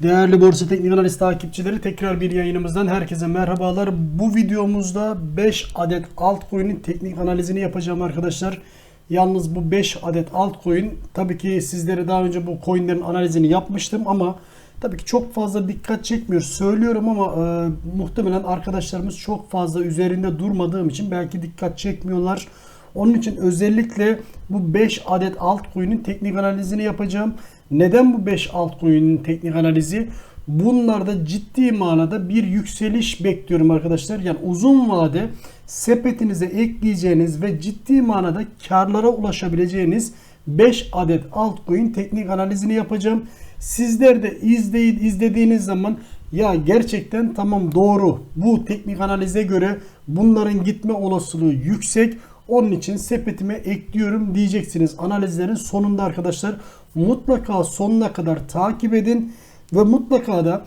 Değerli Borsa Teknik Analiz takipçileri tekrar bir yayınımızdan herkese merhabalar. Bu videomuzda 5 adet altcoin'in teknik analizini yapacağım arkadaşlar. Yalnız bu 5 adet altcoin tabii ki sizlere daha önce bu coinlerin analizini yapmıştım ama tabii ki çok fazla dikkat çekmiyor. Söylüyorum ama e, muhtemelen arkadaşlarımız çok fazla üzerinde durmadığım için belki dikkat çekmiyorlar. Onun için özellikle bu 5 adet altcoin'in teknik analizini yapacağım. Neden bu 5 altcoin'in teknik analizi? Bunlarda ciddi manada bir yükseliş bekliyorum arkadaşlar. Yani uzun vade sepetinize ekleyeceğiniz ve ciddi manada karlara ulaşabileceğiniz 5 adet altcoin teknik analizini yapacağım. Sizler de izleyip izlediğiniz zaman ya gerçekten tamam doğru bu teknik analize göre bunların gitme olasılığı yüksek. Onun için sepetime ekliyorum diyeceksiniz. Analizlerin sonunda arkadaşlar mutlaka sonuna kadar takip edin ve mutlaka da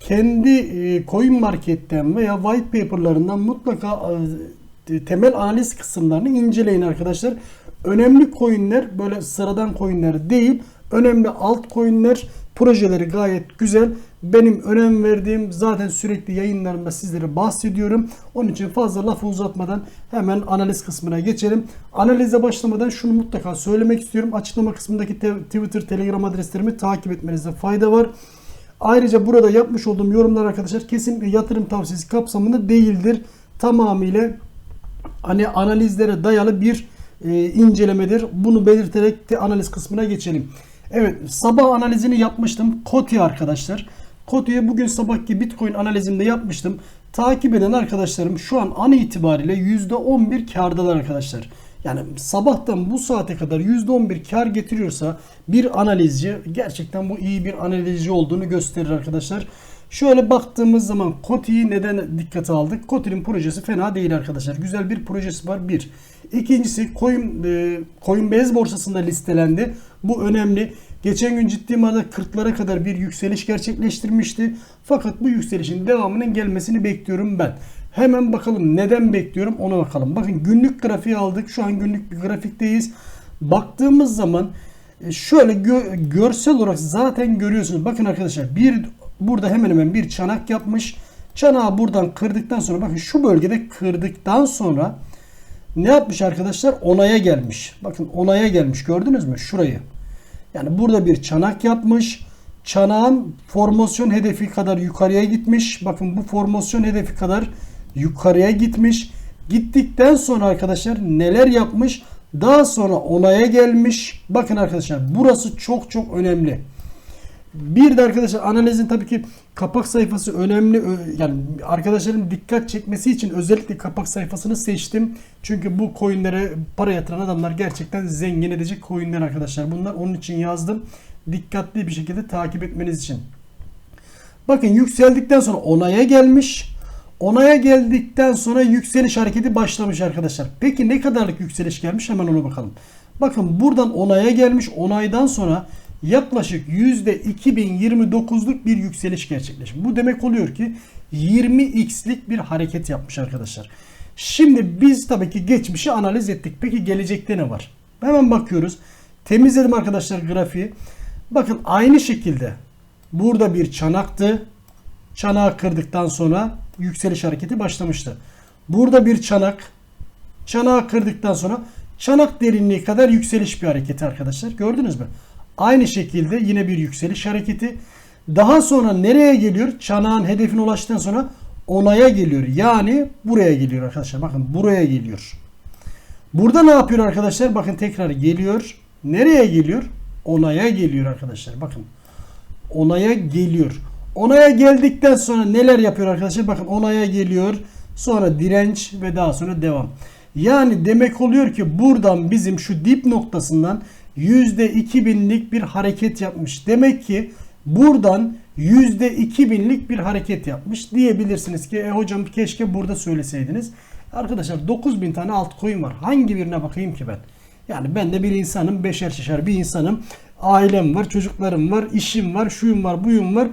kendi e, coin marketten veya white paper'larından mutlaka e, temel analiz kısımlarını inceleyin arkadaşlar. Önemli coinler böyle sıradan coinler değil. Önemli altcoin'ler projeleri gayet güzel. Benim önem verdiğim zaten sürekli yayınlarımda sizlere bahsediyorum. Onun için fazla lafı uzatmadan hemen analiz kısmına geçelim. Analize başlamadan şunu mutlaka söylemek istiyorum. Açıklama kısmındaki te- Twitter, Telegram adreslerimi takip etmenizde fayda var. Ayrıca burada yapmış olduğum yorumlar arkadaşlar kesinlikle yatırım tavsiyesi kapsamında değildir. Tamamıyla hani analizlere dayalı bir e, incelemedir. Bunu belirterek de analiz kısmına geçelim. Evet sabah analizini yapmıştım. Koti arkadaşlar. Koti'ye bugün sabahki Bitcoin analizimde yapmıştım. Takip eden arkadaşlarım şu an an itibariyle %11 kardalar arkadaşlar. Yani sabahtan bu saate kadar %11 kar getiriyorsa bir analizci gerçekten bu iyi bir analizci olduğunu gösterir arkadaşlar. Şöyle baktığımız zaman Koti'yi neden dikkate aldık? Koti'nin projesi fena değil arkadaşlar. Güzel bir projesi var. Bir. İkincisi Coin, e, Coinbase borsasında listelendi. Bu önemli. Geçen gün ciddi manada 40'lara kadar bir yükseliş gerçekleştirmişti. Fakat bu yükselişin devamının gelmesini bekliyorum ben. Hemen bakalım neden bekliyorum ona bakalım. Bakın günlük grafiği aldık. Şu an günlük bir grafikteyiz. Baktığımız zaman e, şöyle gö- görsel olarak zaten görüyorsunuz. Bakın arkadaşlar bir burada hemen hemen bir çanak yapmış. Çanağı buradan kırdıktan sonra bakın şu bölgede kırdıktan sonra ne yapmış arkadaşlar? Onaya gelmiş. Bakın onaya gelmiş gördünüz mü? Şurayı. Yani burada bir çanak yapmış. Çanağın formasyon hedefi kadar yukarıya gitmiş. Bakın bu formasyon hedefi kadar yukarıya gitmiş. Gittikten sonra arkadaşlar neler yapmış? Daha sonra onaya gelmiş. Bakın arkadaşlar burası çok çok önemli. Bir de arkadaşlar analizin tabii ki kapak sayfası önemli. Yani arkadaşların dikkat çekmesi için özellikle kapak sayfasını seçtim. Çünkü bu coinlere para yatıran adamlar gerçekten zengin edecek coinler arkadaşlar. Bunlar onun için yazdım. Dikkatli bir şekilde takip etmeniz için. Bakın yükseldikten sonra onaya gelmiş. Onaya geldikten sonra yükseliş hareketi başlamış arkadaşlar. Peki ne kadarlık yükseliş gelmiş hemen ona bakalım. Bakın buradan onaya gelmiş. Onaydan sonra yaklaşık %2029'luk bir yükseliş gerçekleşmiş. Bu demek oluyor ki 20x'lik bir hareket yapmış arkadaşlar. Şimdi biz tabii ki geçmişi analiz ettik. Peki gelecekte ne var? Hemen bakıyoruz. Temizledim arkadaşlar grafiği. Bakın aynı şekilde burada bir çanaktı. Çanağı kırdıktan sonra yükseliş hareketi başlamıştı. Burada bir çanak. Çanağı kırdıktan sonra çanak derinliği kadar yükseliş bir hareketi arkadaşlar. Gördünüz mü? Aynı şekilde yine bir yükseliş hareketi. Daha sonra nereye geliyor? Çanağın hedefine ulaştıktan sonra onaya geliyor. Yani buraya geliyor arkadaşlar. Bakın buraya geliyor. Burada ne yapıyor arkadaşlar? Bakın tekrar geliyor. Nereye geliyor? Onaya geliyor arkadaşlar. Bakın. Onaya geliyor. Onaya geldikten sonra neler yapıyor arkadaşlar? Bakın onaya geliyor. Sonra direnç ve daha sonra devam. Yani demek oluyor ki buradan bizim şu dip noktasından %2000'lik bir hareket yapmış. Demek ki buradan %2000'lik bir hareket yapmış. Diyebilirsiniz ki e hocam keşke burada söyleseydiniz. Arkadaşlar 9000 tane altcoin var. Hangi birine bakayım ki ben? Yani ben de bir insanım, beşer şişer bir insanım. Ailem var, çocuklarım var, işim var, şuyum var, buyum var.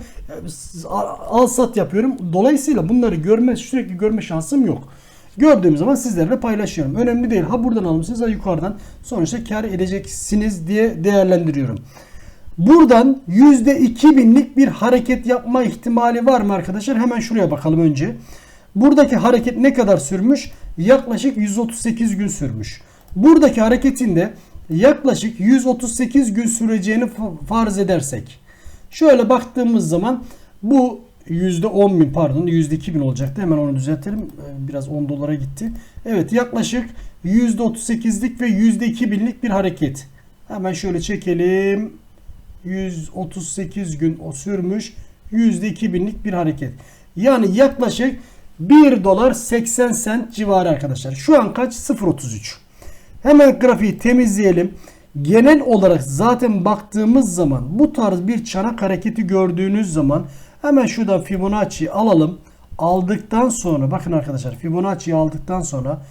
Al sat yapıyorum. Dolayısıyla bunları görme, sürekli görme şansım yok. Gördüğüm zaman sizlerle paylaşıyorum. Önemli değil. Ha buradan almışsınız ha yukarıdan. Sonuçta kar edeceksiniz diye değerlendiriyorum. Buradan %2000'lik bir hareket yapma ihtimali var mı arkadaşlar? Hemen şuraya bakalım önce. Buradaki hareket ne kadar sürmüş? Yaklaşık 138 gün sürmüş. Buradaki hareketin de yaklaşık 138 gün süreceğini fa- farz edersek. Şöyle baktığımız zaman bu %10 bin pardon %2 bin olacaktı. Hemen onu düzeltelim. Ee, Biraz 10 dolara gitti. Evet yaklaşık %38'lik ve %2 binlik bir hareket. Hemen şöyle çekelim. 138 gün o sürmüş. %2 binlik bir hareket. Yani yaklaşık 1 dolar 80 sent civarı arkadaşlar. Şu an kaç? 0.33. Hemen grafiği temizleyelim. Genel olarak zaten baktığımız zaman bu tarz bir çanak hareketi gördüğünüz zaman hemen şuradan Fibonacci'yi alalım. Aldıktan sonra bakın arkadaşlar Fibonacci'yi aldıktan sonra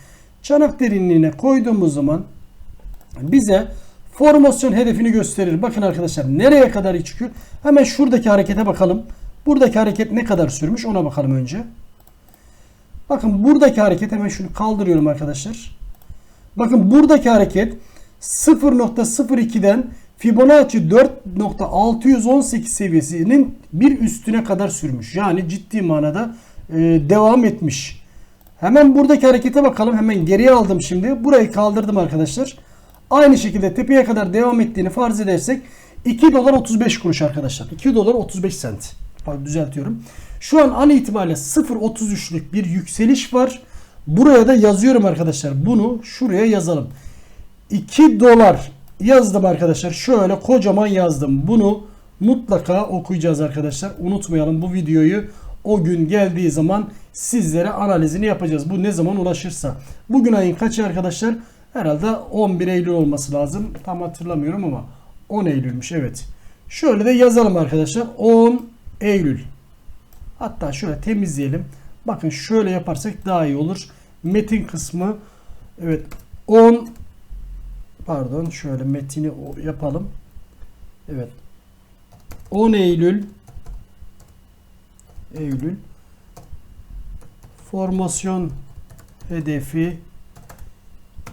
çanak derinliğine koyduğumuz zaman bize formasyon hedefini gösterir. Bakın arkadaşlar nereye kadar çıkıyor? Hemen şuradaki harekete bakalım. Buradaki hareket ne kadar sürmüş ona bakalım önce. Bakın buradaki hareket hemen şunu kaldırıyorum arkadaşlar. Bakın buradaki hareket 0.02'den Fibonacci 4.618 seviyesinin bir üstüne kadar sürmüş. Yani ciddi manada e, devam etmiş. Hemen buradaki harekete bakalım. Hemen geriye aldım şimdi. Burayı kaldırdım arkadaşlar. Aynı şekilde tepeye kadar devam ettiğini farz edersek 2 dolar 35 kuruş arkadaşlar. 2 dolar 35 sent. Düzeltiyorum. Şu an an itibariyle 0.33'lük bir yükseliş var. Buraya da yazıyorum arkadaşlar. Bunu şuraya yazalım. 2 dolar yazdım arkadaşlar. Şöyle kocaman yazdım. Bunu mutlaka okuyacağız arkadaşlar. Unutmayalım bu videoyu. O gün geldiği zaman sizlere analizini yapacağız. Bu ne zaman ulaşırsa. Bugün ayın kaçı arkadaşlar? Herhalde 11 Eylül olması lazım. Tam hatırlamıyorum ama 10 Eylül'müş evet. Şöyle de yazalım arkadaşlar. 10 Eylül. Hatta şöyle temizleyelim. Bakın şöyle yaparsak daha iyi olur. Metin kısmı evet 10 pardon şöyle metini yapalım. Evet. 10 Eylül Eylül formasyon hedefi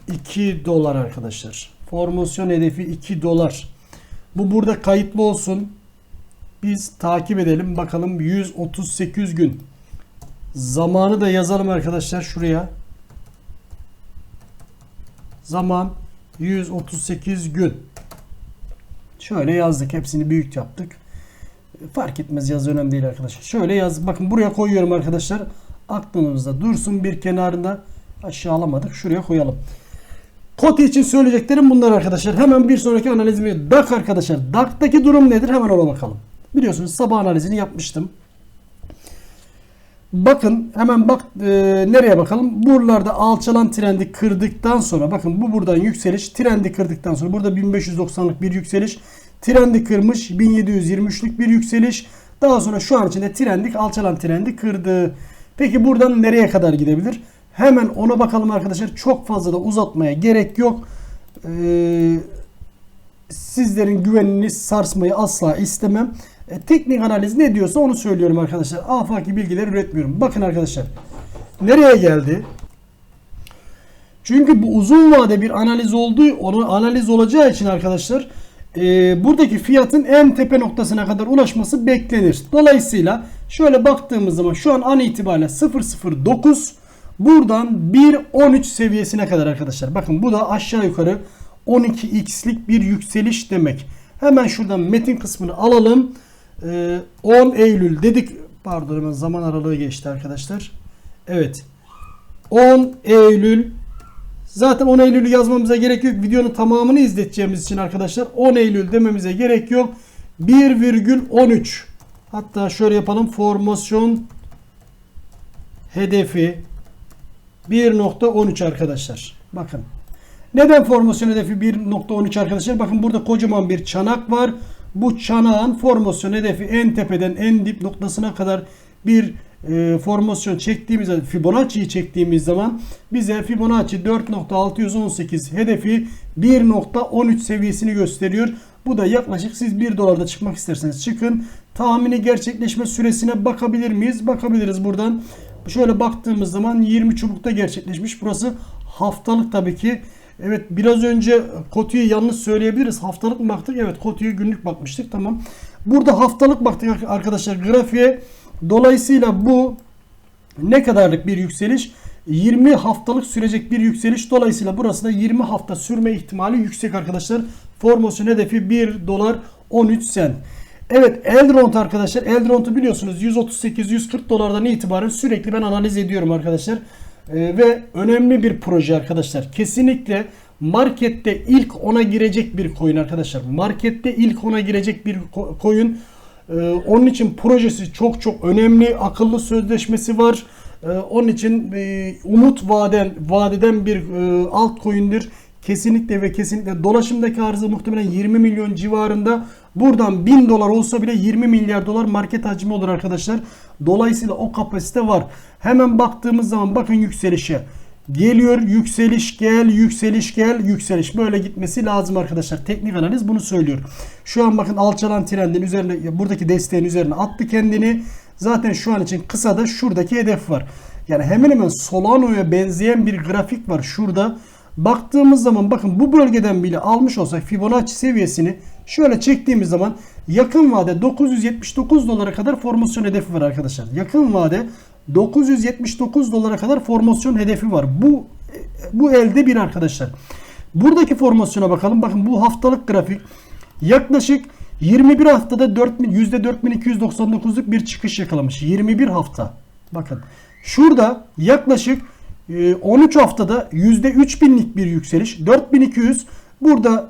2 dolar arkadaşlar. Formasyon hedefi 2 dolar. Bu burada kayıtlı olsun. Biz takip edelim bakalım 138 gün. Zamanı da yazalım arkadaşlar şuraya. Zaman 138 gün. Şöyle yazdık. Hepsini büyük yaptık. Fark etmez yaz önemli değil arkadaşlar. Şöyle yaz. Bakın buraya koyuyorum arkadaşlar. Aklınızda dursun bir kenarında. Aşağı alamadık. Şuraya koyalım. Koti için söyleyeceklerim bunlar arkadaşlar. Hemen bir sonraki analizimi DAK arkadaşlar. DAK'taki durum nedir? Hemen ona bakalım. Biliyorsunuz sabah analizini yapmıştım. Bakın hemen bak e, nereye bakalım? Buralarda alçalan trendi kırdıktan sonra bakın bu buradan yükseliş trendi kırdıktan sonra burada 1590'lık bir yükseliş trendi kırmış 1723'lük bir yükseliş daha sonra şu an içinde trendik alçalan trendi kırdı. Peki buradan nereye kadar gidebilir? Hemen ona bakalım arkadaşlar. Çok fazla da uzatmaya gerek yok. Ee, sizlerin güvenini sarsmayı asla istemem. E, teknik analiz ne diyorsa onu söylüyorum arkadaşlar. Afaki bilgileri üretmiyorum. Bakın arkadaşlar. Nereye geldi? Çünkü bu uzun vade bir analiz olduğu, onu analiz olacağı için arkadaşlar e, buradaki fiyatın en tepe noktasına kadar ulaşması beklenir. Dolayısıyla şöyle baktığımız zaman şu an an itibariyle 009 buradan 1.13 seviyesine kadar arkadaşlar. Bakın bu da aşağı yukarı 12x'lik bir yükseliş demek. Hemen şuradan metin kısmını alalım. Ee, 10 Eylül dedik. Pardon hemen zaman aralığı geçti arkadaşlar. Evet. 10 Eylül Zaten 10 Eylül'ü yazmamıza gerek yok. Videonun tamamını izleteceğimiz için arkadaşlar 10 Eylül dememize gerek yok. 1,13 Hatta şöyle yapalım. Formasyon hedefi 1.13 arkadaşlar. Bakın. Neden formasyon hedefi 1.13 arkadaşlar? Bakın burada kocaman bir çanak var. Bu çanağın formasyon hedefi en tepeden en dip noktasına kadar bir e, formasyon çektiğimiz Fibonacci'yi çektiğimiz zaman bize Fibonacci 4.618 hedefi 1.13 seviyesini gösteriyor. Bu da yaklaşık siz 1 dolarda çıkmak isterseniz çıkın. Tahmini gerçekleşme süresine bakabilir miyiz? Bakabiliriz buradan. Şöyle baktığımız zaman 20 çubukta gerçekleşmiş. Burası haftalık tabii ki Evet biraz önce Koti'yi yanlış söyleyebiliriz. Haftalık mı baktık? Evet Koti'ye günlük bakmıştık. Tamam. Burada haftalık baktık arkadaşlar grafiğe. Dolayısıyla bu ne kadarlık bir yükseliş? 20 haftalık sürecek bir yükseliş. Dolayısıyla burası da 20 hafta sürme ihtimali yüksek arkadaşlar. Formasyon hedefi 1 dolar 13 sen. Evet Eldront arkadaşlar. Eldront'u biliyorsunuz 138-140 dolardan itibaren sürekli ben analiz ediyorum arkadaşlar. Ee, ve önemli bir proje arkadaşlar. Kesinlikle markette ilk ona girecek bir coin arkadaşlar. Markette ilk ona girecek bir coin. Ee, onun için projesi çok çok önemli. Akıllı sözleşmesi var. Ee, onun için e, umut vaden vadeden bir e, altcoin'dir. Kesinlikle ve kesinlikle dolaşımdaki arzı muhtemelen 20 milyon civarında. Buradan 1000 dolar olsa bile 20 milyar dolar market hacmi olur arkadaşlar. Dolayısıyla o kapasite var. Hemen baktığımız zaman bakın yükselişe. Geliyor yükseliş gel yükseliş gel yükseliş böyle gitmesi lazım arkadaşlar. Teknik analiz bunu söylüyor. Şu an bakın alçalan trendin üzerine buradaki desteğin üzerine attı kendini. Zaten şu an için kısa da şuradaki hedef var. Yani hemen hemen Solano'ya benzeyen bir grafik var şurada. Baktığımız zaman bakın bu bölgeden bile almış olsak Fibonacci seviyesini şöyle çektiğimiz zaman yakın vade 979 dolara kadar formasyon hedefi var arkadaşlar. Yakın vade 979 dolara kadar formasyon hedefi var. Bu bu elde bir arkadaşlar. Buradaki formasyona bakalım. Bakın bu haftalık grafik yaklaşık 21 haftada 4000 %4299'luk bir çıkış yakalamış. 21 hafta. Bakın şurada yaklaşık 13 haftada %3000'lik bir yükseliş. 4200 burada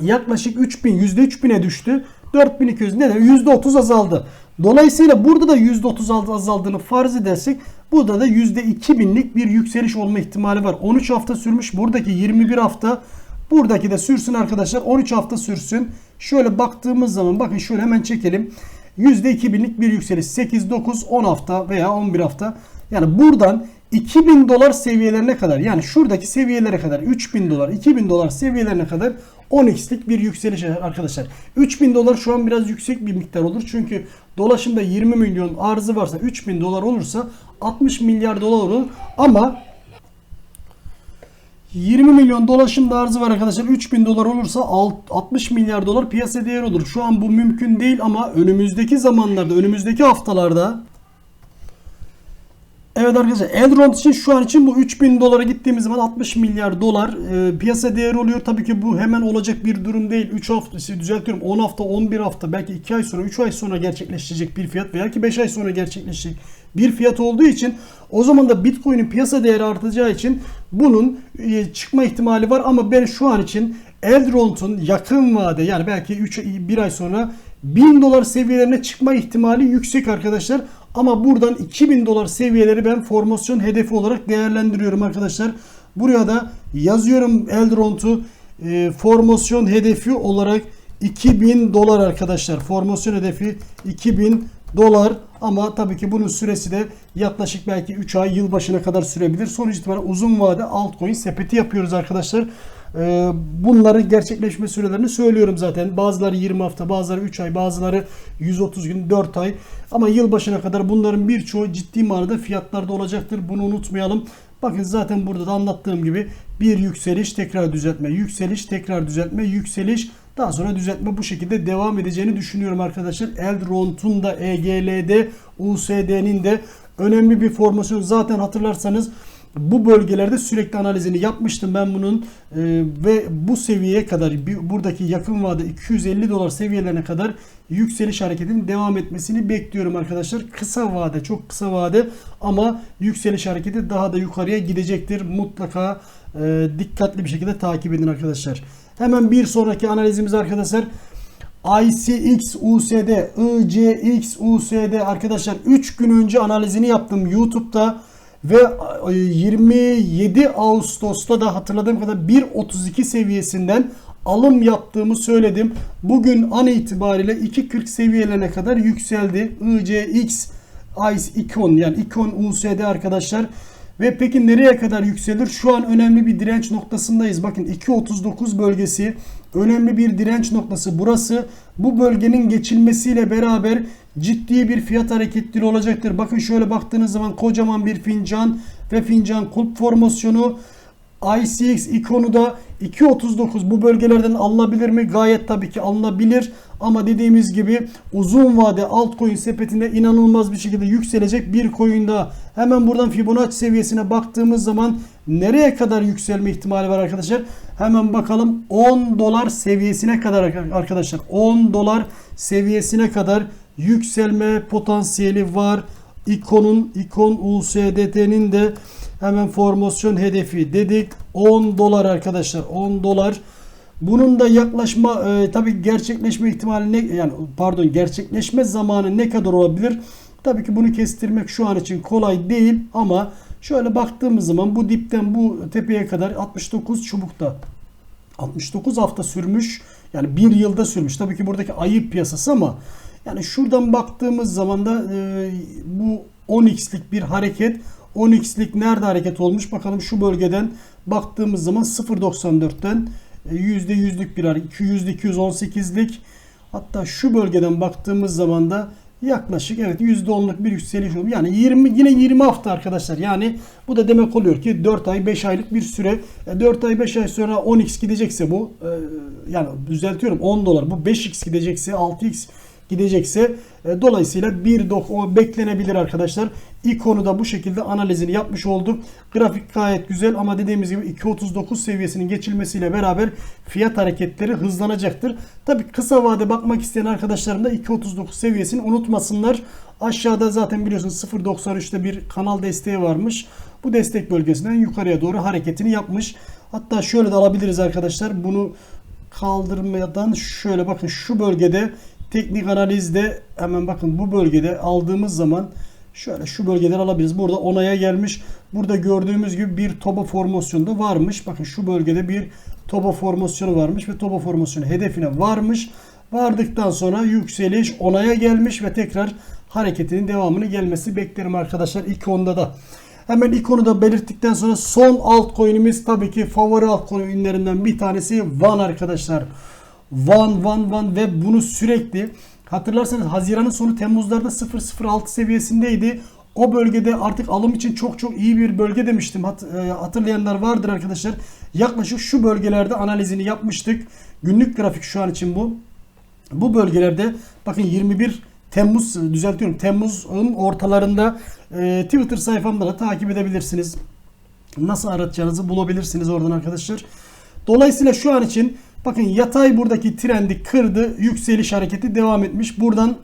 yaklaşık 3000 %3000'e düştü. 4200 neden? %30 azaldı. Dolayısıyla burada da %30 azaldığını farz edersek burada da %2000'lik bir yükseliş olma ihtimali var. 13 hafta sürmüş. Buradaki 21 hafta buradaki de sürsün arkadaşlar. 13 hafta sürsün. Şöyle baktığımız zaman bakın şöyle hemen çekelim. %2000'lik bir yükseliş. 8, 9, 10 hafta veya 11 hafta. Yani buradan 2000 dolar seviyelerine kadar yani şuradaki seviyelere kadar 3000 dolar 2000 dolar seviyelerine kadar 10x'lik bir yükseliş arkadaşlar. 3000 dolar şu an biraz yüksek bir miktar olur. Çünkü dolaşımda 20 milyon arzı varsa 3000 dolar olursa 60 milyar dolar olur. Ama 20 milyon dolaşımda arzı var arkadaşlar. 3000 dolar olursa 60 milyar dolar piyasa değeri olur. Şu an bu mümkün değil ama önümüzdeki zamanlarda, önümüzdeki haftalarda Evet arkadaşlar Eldron için şu an için bu 3000 dolara gittiğimiz zaman 60 milyar dolar e, piyasa değeri oluyor. Tabii ki bu hemen olacak bir durum değil. 3 hafta düzeltiyorum 10 hafta 11 hafta belki 2 ay sonra 3 ay sonra gerçekleşecek bir fiyat veya ki 5 ay sonra gerçekleşecek bir fiyat olduğu için o zaman da Bitcoin'in piyasa değeri artacağı için bunun e, çıkma ihtimali var ama ben şu an için Eldron'un yakın vade yani belki 3 1 ay sonra 1000 dolar seviyelerine çıkma ihtimali yüksek arkadaşlar. Ama buradan 2000 dolar seviyeleri ben formasyon hedefi olarak değerlendiriyorum arkadaşlar. Buraya da yazıyorum Eldront'u e, formasyon hedefi olarak 2000 dolar arkadaşlar. Formasyon hedefi 2000 dolar ama tabii ki bunun süresi de yaklaşık belki 3 ay yılbaşına kadar sürebilir. Sonuç itibariyle uzun vade altcoin sepeti yapıyoruz arkadaşlar. Ee, bunların gerçekleşme sürelerini söylüyorum zaten. Bazıları 20 hafta, bazıları 3 ay, bazıları 130 gün, 4 ay. Ama yılbaşına kadar bunların birçoğu ciddi manada fiyatlarda olacaktır. Bunu unutmayalım. Bakın zaten burada da anlattığım gibi bir yükseliş, tekrar düzeltme, yükseliş, tekrar düzeltme, yükseliş, daha sonra düzeltme bu şekilde devam edeceğini düşünüyorum arkadaşlar. Eldront'un da EGL'de, USD'nin de önemli bir formasyon. Zaten hatırlarsanız bu bölgelerde sürekli analizini yapmıştım ben bunun e, ve bu seviyeye kadar bir, buradaki yakın vade 250 dolar seviyelerine kadar yükseliş hareketinin devam etmesini bekliyorum arkadaşlar. Kısa vade çok kısa vade ama yükseliş hareketi daha da yukarıya gidecektir. Mutlaka e, dikkatli bir şekilde takip edin arkadaşlar. Hemen bir sonraki analizimiz arkadaşlar. ICX USD, ICX USD arkadaşlar 3 gün önce analizini yaptım YouTube'da. Ve 27 e, Ağustos'ta da hatırladığım kadar 1.32 seviyesinden alım yaptığımı söyledim. Bugün an itibariyle 2.40 seviyelerine kadar yükseldi. ICX ICE Icon yani Icon USD arkadaşlar. Ve peki nereye kadar yükselir? Şu an önemli bir direnç noktasındayız. Bakın 2.39 bölgesi önemli bir direnç noktası burası. Bu bölgenin geçilmesiyle beraber ciddi bir fiyat hareketleri olacaktır. Bakın şöyle baktığınız zaman kocaman bir fincan ve fincan kulp formasyonu ICX ikonu da 2.39 bu bölgelerden alınabilir mi? Gayet tabii ki alınabilir. Ama dediğimiz gibi uzun vade altcoin sepetinde inanılmaz bir şekilde yükselecek bir coin. Hemen buradan Fibonacci seviyesine baktığımız zaman nereye kadar yükselme ihtimali var arkadaşlar? Hemen bakalım 10 dolar seviyesine kadar arkadaşlar. 10 dolar seviyesine kadar yükselme potansiyeli var. İkonun, ikon USDT'nin de hemen formasyon hedefi dedik. 10 dolar arkadaşlar. 10 dolar. Bunun da yaklaşma e, tabii gerçekleşme ihtimali ne yani pardon gerçekleşme zamanı ne kadar olabilir? Tabii ki bunu kestirmek şu an için kolay değil ama şöyle baktığımız zaman bu dipten bu tepeye kadar 69 çubukta 69 hafta sürmüş. Yani bir yılda sürmüş. Tabii ki buradaki ayıp piyasası ama yani şuradan baktığımız zaman da e, bu 10x'lik bir hareket 10x'lik nerede hareket olmuş? Bakalım şu bölgeden baktığımız zaman 0.94'ten yüzde yüzlük bir hareket. Yüzde 218'lik. Hatta şu bölgeden baktığımız zaman da yaklaşık evet yüzde 10'luk bir yükseliş oldu. Yani 20 yine 20 hafta arkadaşlar. Yani bu da demek oluyor ki 4 ay 5 aylık bir süre. 4 ay 5 ay sonra 10x gidecekse bu yani düzeltiyorum 10 dolar bu 5x gidecekse 6x gidecekse e, dolayısıyla bir dok o beklenebilir arkadaşlar. İkonu da bu şekilde analizini yapmış olduk. Grafik gayet güzel ama dediğimiz gibi 2.39 seviyesinin geçilmesiyle beraber fiyat hareketleri hızlanacaktır. Tabi kısa vade bakmak isteyen arkadaşlarım da 2.39 seviyesini unutmasınlar. Aşağıda zaten biliyorsunuz 0.93'te bir kanal desteği varmış. Bu destek bölgesinden yukarıya doğru hareketini yapmış. Hatta şöyle de alabiliriz arkadaşlar. Bunu kaldırmadan şöyle bakın şu bölgede Teknik analizde hemen bakın bu bölgede aldığımız zaman şöyle şu bölgeler alabiliriz. Burada onaya gelmiş. Burada gördüğümüz gibi bir toba formasyonu da varmış. Bakın şu bölgede bir toba formasyonu varmış ve toba formasyonu hedefine varmış. Vardıktan sonra yükseliş onaya gelmiş ve tekrar hareketinin devamını gelmesi beklerim arkadaşlar. İlk onda da. Hemen ikonu da belirttikten sonra son altcoin'imiz tabii ki favori altcoin'lerinden bir tanesi Van arkadaşlar. Van Van Van ve bunu sürekli hatırlarsanız Haziran'ın sonu Temmuz'larda 006 seviyesindeydi. O bölgede artık alım için çok çok iyi bir bölge demiştim. Hat, e, hatırlayanlar vardır arkadaşlar. Yaklaşık şu bölgelerde analizini yapmıştık. Günlük grafik şu an için bu. Bu bölgelerde bakın 21 Temmuz düzeltiyorum. Temmuz'un ortalarında e, Twitter sayfamda da takip edebilirsiniz. Nasıl aratacağınızı bulabilirsiniz oradan arkadaşlar. Dolayısıyla şu an için Bakın yatay buradaki trendi kırdı. Yükseliş hareketi devam etmiş. Buradan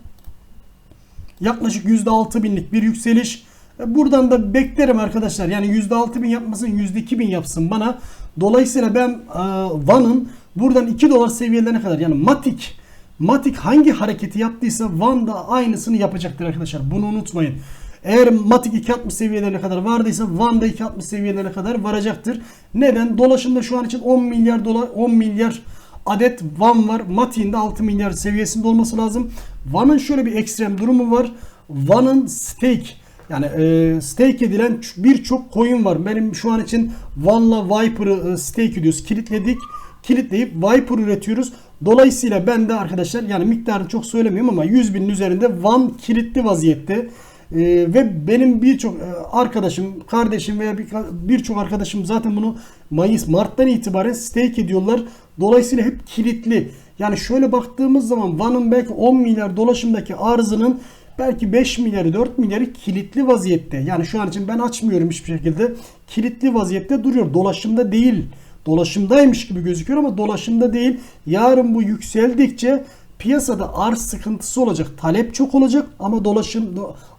yaklaşık %6 binlik bir yükseliş. E, buradan da beklerim arkadaşlar. Yani %6 bin yapmasın %2 bin yapsın bana. Dolayısıyla ben e, Van'ın buradan 2 dolar seviyelerine kadar yani Matic Matic hangi hareketi yaptıysa Van da aynısını yapacaktır arkadaşlar. Bunu unutmayın. Eğer Matic 2.60 seviyelerine kadar vardıysa Van da 2.60 seviyelerine kadar varacaktır. Neden? Dolaşımda şu an için 10 milyar dolar 10 milyar adet Van var. Matic'in de 6 milyar seviyesinde olması lazım. Van'ın şöyle bir ekstrem durumu var. Van'ın stake yani e, stake edilen birçok coin var. Benim şu an için Van'la Viper'ı e, stake ediyoruz. Kilitledik. Kilitleyip Viper üretiyoruz. Dolayısıyla ben de arkadaşlar yani miktarını çok söylemiyorum ama 100 binin üzerinde Van kilitli vaziyette. Ee, ve benim birçok e, arkadaşım, kardeşim veya birçok bir arkadaşım zaten bunu Mayıs, Mart'tan itibaren stake ediyorlar. Dolayısıyla hep kilitli. Yani şöyle baktığımız zaman Van'ın belki 10 milyar dolaşımdaki arzının belki 5 milyarı 4 milyarı kilitli vaziyette. Yani şu an için ben açmıyorum hiçbir şekilde. Kilitli vaziyette duruyor. Dolaşımda değil. Dolaşımdaymış gibi gözüküyor ama dolaşımda değil. Yarın bu yükseldikçe piyasada arz sıkıntısı olacak. Talep çok olacak ama dolaşım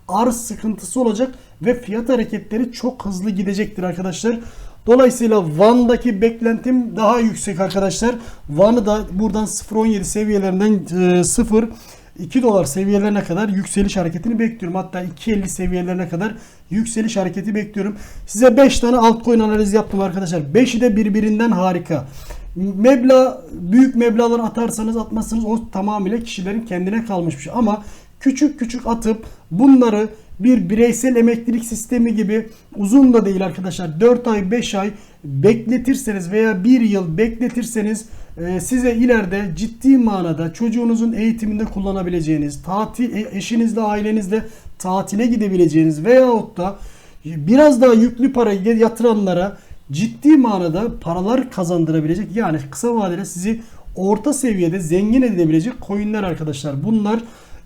arz sıkıntısı olacak ve fiyat hareketleri çok hızlı gidecektir arkadaşlar. Dolayısıyla Van'daki beklentim daha yüksek arkadaşlar. Van'ı da buradan 0.17 seviyelerinden 0 e, 2 dolar seviyelerine kadar yükseliş hareketini bekliyorum. Hatta 2.50 seviyelerine kadar yükseliş hareketi bekliyorum. Size 5 tane altcoin analizi yaptım arkadaşlar. 5'i de birbirinden harika. Meblağ büyük meblağlar atarsanız atmazsanız o tamamıyla kişilerin kendine kalmış bir şey. Ama küçük küçük atıp bunları bir bireysel emeklilik sistemi gibi uzun da değil arkadaşlar 4 ay 5 ay bekletirseniz veya 1 yıl bekletirseniz e, size ileride ciddi manada çocuğunuzun eğitiminde kullanabileceğiniz, tatil e, eşinizle ailenizle tatile gidebileceğiniz veyahut da biraz daha yüklü para yatıranlara ciddi manada paralar kazandırabilecek yani kısa vadede sizi orta seviyede zengin edebilecek coinler arkadaşlar. Bunlar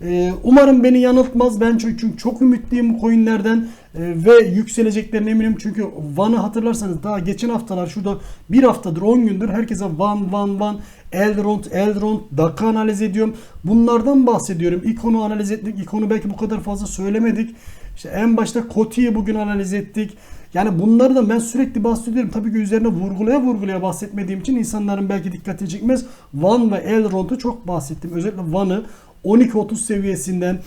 ee, umarım beni yanıltmaz. Ben çünkü çok ümitliyim bu coinlerden Ee, ve yükseleceklerine eminim. Çünkü Van'ı hatırlarsanız daha geçen haftalar şurada bir haftadır 10 gündür herkese Van Van Van Elrond Elrond Daka analiz ediyorum. Bunlardan bahsediyorum. İkonu analiz ettik. İkonu belki bu kadar fazla söylemedik. İşte en başta Koti'yi bugün analiz ettik. Yani bunları da ben sürekli bahsediyorum. Tabii ki üzerine vurgulaya vurgulaya bahsetmediğim için insanların belki dikkatini çekmez. Van ve Elrond'u çok bahsettim. Özellikle Van'ı 12-30 seviyesinden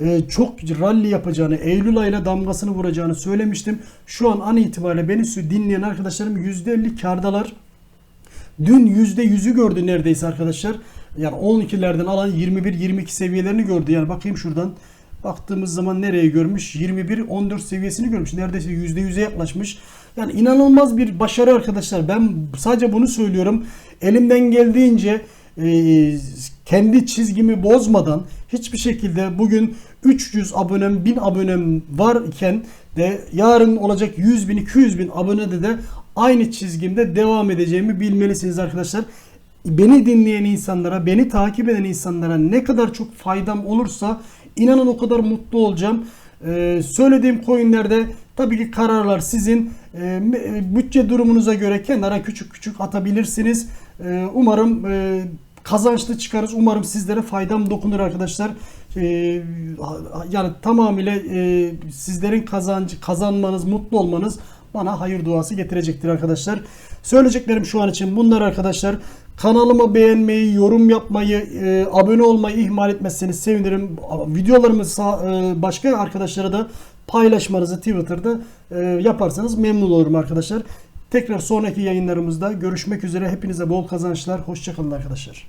e, çok rally yapacağını, Eylül ayına damgasını vuracağını söylemiştim. Şu an an itibariyle beni dinleyen arkadaşlarım %50 kardalar. Dün %100'ü gördü neredeyse arkadaşlar. Yani 12'lerden alan 21-22 seviyelerini gördü. Yani bakayım şuradan. Baktığımız zaman nereye görmüş? 21-14 seviyesini görmüş. Neredeyse %100'e yaklaşmış. Yani inanılmaz bir başarı arkadaşlar. Ben sadece bunu söylüyorum. Elimden geldiğince e, kendi çizgimi bozmadan hiçbir şekilde bugün 300 abonem 1000 abonem var iken de yarın olacak 100 bin 200 bin abonede de aynı çizgimde devam edeceğimi bilmelisiniz arkadaşlar. Beni dinleyen insanlara, beni takip eden insanlara ne kadar çok faydam olursa inanın o kadar mutlu olacağım. Ee, söylediğim coinlerde tabii ki kararlar sizin. Ee, bütçe durumunuza göre kenara küçük küçük atabilirsiniz. Ee, umarım e, kazançlı çıkarız. Umarım sizlere faydam dokunur arkadaşlar. Ee, yani tamamıyla e, sizlerin kazancı kazanmanız, mutlu olmanız bana hayır duası getirecektir arkadaşlar. Söyleyeceklerim şu an için bunlar arkadaşlar. Kanalımı beğenmeyi, yorum yapmayı, e, abone olmayı ihmal etmezseniz sevinirim. Videolarımı sağ, e, başka arkadaşlara da paylaşmanızı Twitter'da e, yaparsanız memnun olurum arkadaşlar. Tekrar sonraki yayınlarımızda görüşmek üzere. Hepinize bol kazançlar. Hoşçakalın arkadaşlar.